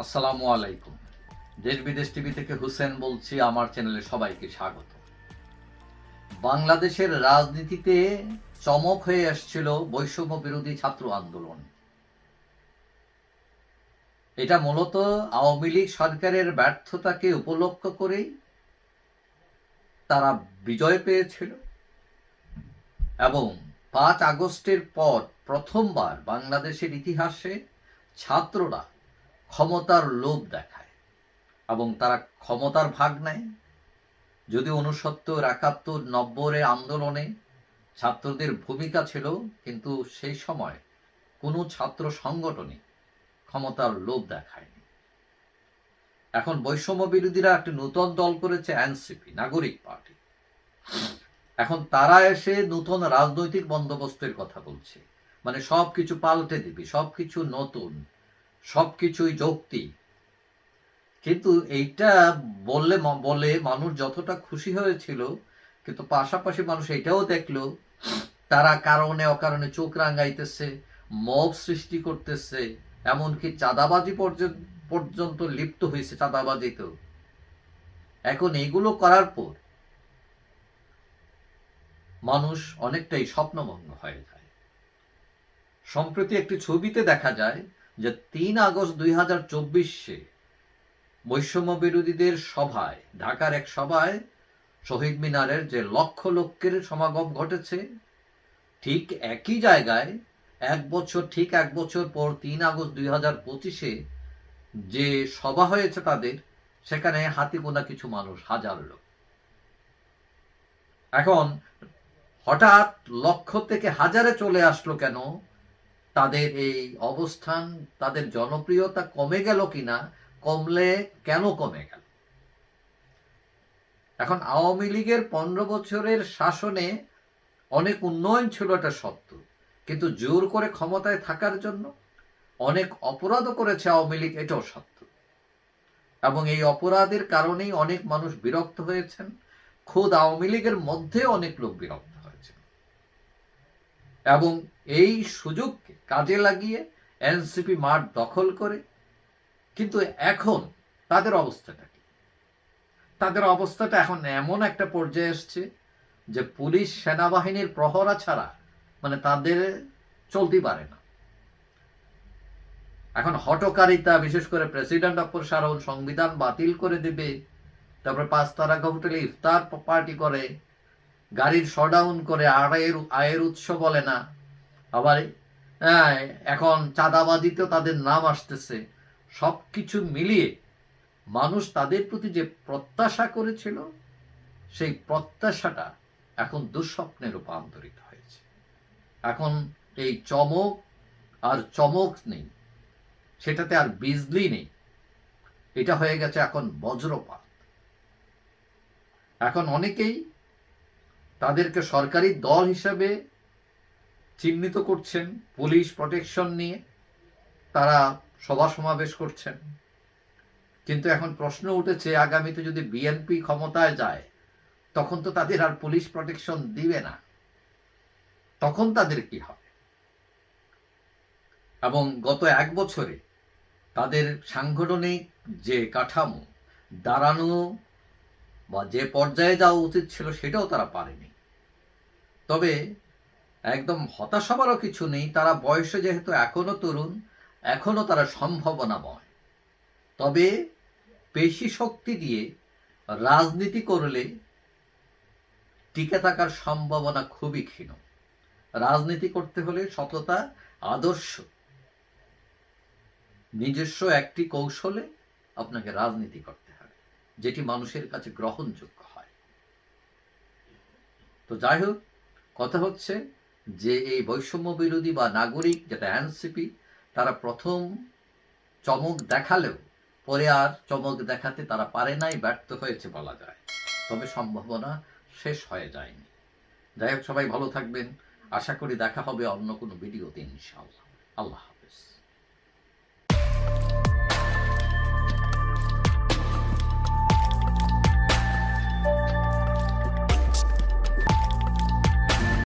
আসসালামু আলাইকুম। দেশ বিদেশ টিভি থেকে হুসেন বলছি, আমার চ্যানেলে সবাইকে স্বাগত। বাংলাদেশের রাজনীতিতে চমক হয়ে আসছিল বৈষম্য বিরোধী ছাত্র আন্দোলন। এটা মূলত আওয়ামী লীগ সরকারের ব্যর্থতাকে উপলক্ষ করেই তারা বিজয় পেয়েছিল। এবং পাঁচ আগস্টের পর প্রথমবার বাংলাদেশের ইতিহাসে ছাত্ররা ক্ষমতার লোভ দেখায় এবং তারা ক্ষমতার ভাগ নেয়। যদি উনসত্তর একাত্তর নব্বরের আন্দোলনে ছাত্রদের ভূমিকা ছিল, কিন্তু সেই সময় কোনো ছাত্র সংগঠনই ক্ষমতার লোভ দেখায়নি। এখন বৈষম্য বিরোধীরা একটি নতুন দল করেছে এনসিপি, নাগরিক পার্টি। এখন তারা এসে নতুন রাজনৈতিক বন্দোবস্তের কথা বলছে। মানে সবকিছু পাল্টে দিবি, সবকিছু নতুন। সবকিছুই যৌক্তিক কিন্তু এইটা বললে বলে মানুষ যতটা খুশি হয়েছিল, কিন্তু পাশাপাশি মানুষ এটাও দেখল, তারা কারণে অকারণে চোখ রাঙাইতেছে, মব সৃষ্টি করতেছে, এমনকি চাঁদাবাজি পর্যন্ত লিপ্ত হয়েছে চাঁদাবাজিতেও। এখন এগুলো করার পর মানুষ অনেকটাই স্বপ্নভঙ্গ হয়ে যায়। সম্প্রতি একটি ছবিতে দেখা যায় যে তিন আগস্ট দুই হাজার চব্বিশে বৈষম্য বিরোধীদের সভায়, ঢাকার এক সভায় শহীদ মিনারের যে লক্ষ লক্ষের সমাগম ঘটেছে, ঠিক একই জায়গায় এক বছর, ঠিক এক বছর পর তিন আগস্ট দুই হাজার পঁচিশে যে সভা হয়েছে তাদের, সেখানে হাতি গোনা কিছু মানুষ, হাজার লোক। এখন হঠাৎ লক্ষ থেকে হাজারে চলে আসলো কেন? তাদের এই অবস্থান, তাদের জনপ্রিয়তা কমে গেল কিনা, কমলে কেন কমে গেল? এখন আওয়ামী লীগের পনেরো বছরের শাসনে অনেক উন্নয়ন ছিল এটা সত্য কিন্তু জোর করে ক্ষমতায় থাকার জন্য অনেক অপরাধও করেছে আওয়ামী লীগ, এটাও সত্য। এবং এই অপরাধের কারণেই অনেক মানুষ বিরক্ত হয়েছেন, খোদ আওয়ামী লীগের মধ্যে অনেক লোক বিরক্ত হয়েছে এবং এই সুযোগকে কাজে লাগিয়ে এনসিপি মাঠ দখল করে, কিন্তু এখন তাদের অবস্থাটা কি? তাদের অবস্থাটা এখন এমন একটা পর্যায়ে এসছে যে পুলিশ সেনাবাহিনীর প্রহরা ছাড়া মানে তাদের চলতে পারে না। এখন হটকারিতা বিশেষ করে প্রেসিডেন্ট অপসারণ সংবিধান বাতিল করে দেবে, তারপরে পাঁচ তারা হোটেলে ইফতার পার্টি করে, গাড়ির শডাউন করে আয়ের আয়ের উৎস বলে না আবার হ্যাঁ, এখন চাঁদাবাজিতেও তাদের নাম আসতেছে। সবকিছু মিলিয়ে মানুষ তাদের প্রতি যে প্রত্যাশা করেছিল সেই প্রত্যাশাটা এখন দুঃস্বপ্নে রূপান্তরিত হয়েছে। এখন এই চমক আর চমক নেই সেটাতে আর বিজলি নেই। এটা হয়ে গেছে এখন বজ্রপাত। এখন অনেকেই তাদেরকে সরকারি দল হিসাবে চিহ্নিত করছেন পুলিশ প্রটেকশন নিয়ে, তারা সভা সমাবেশ করছেন। কিন্তু এখন প্রশ্ন উঠেছে, আগামীতে যদি বিএনপি ক্ষমতায় যায়, তখন তো তাদের আর পুলিশ প্রটেকশন দিবে না। তখন তাদের কি হবে? এবং গত এক বছরে তাদের সাংগঠনিক যে কাঠামো, দাঁড়ানো বা যে পর্যায়ে যাওয়া উচিত ছিল, সেটাও তারা পারেনি। তবে একদম হতাশ হবারও কিছু নেই, তারা বয়সে যেহেতু এখনও তরুণ, এখনও তারা সম্ভাবনাময়। তবে পেশি শক্তি দিয়ে রাজনীতি করলে টিকে থাকার সম্ভাবনা খুবই ক্ষীণ। রাজনীতি করতে হলে সততা, আদর্শ, নিজস্ব একটি কৌশলে আপনাকে রাজনীতি করতে হবে, যেটি মানুষের কাছে গ্রহণযোগ্য হয়। তো যাই হোক, কথা হচ্ছে যে এই বৈষম্য বিরোধী বা নাগরিক যেটা এনসিপি, তারা প্রথম চমক দেখালেও পরে আর চমক দেখাতে তারা পারে নাই, ব্যর্থ হয়েছে বলা যায়। তবে সম্ভাবনা শেষ হয়ে যায়নি। যাই হোক, সবাই ভালো থাকবেন। আশা করি দেখা হবে অন্য কোনো ভিডিওতে ইনশাআল্লাহ। আল্লাহ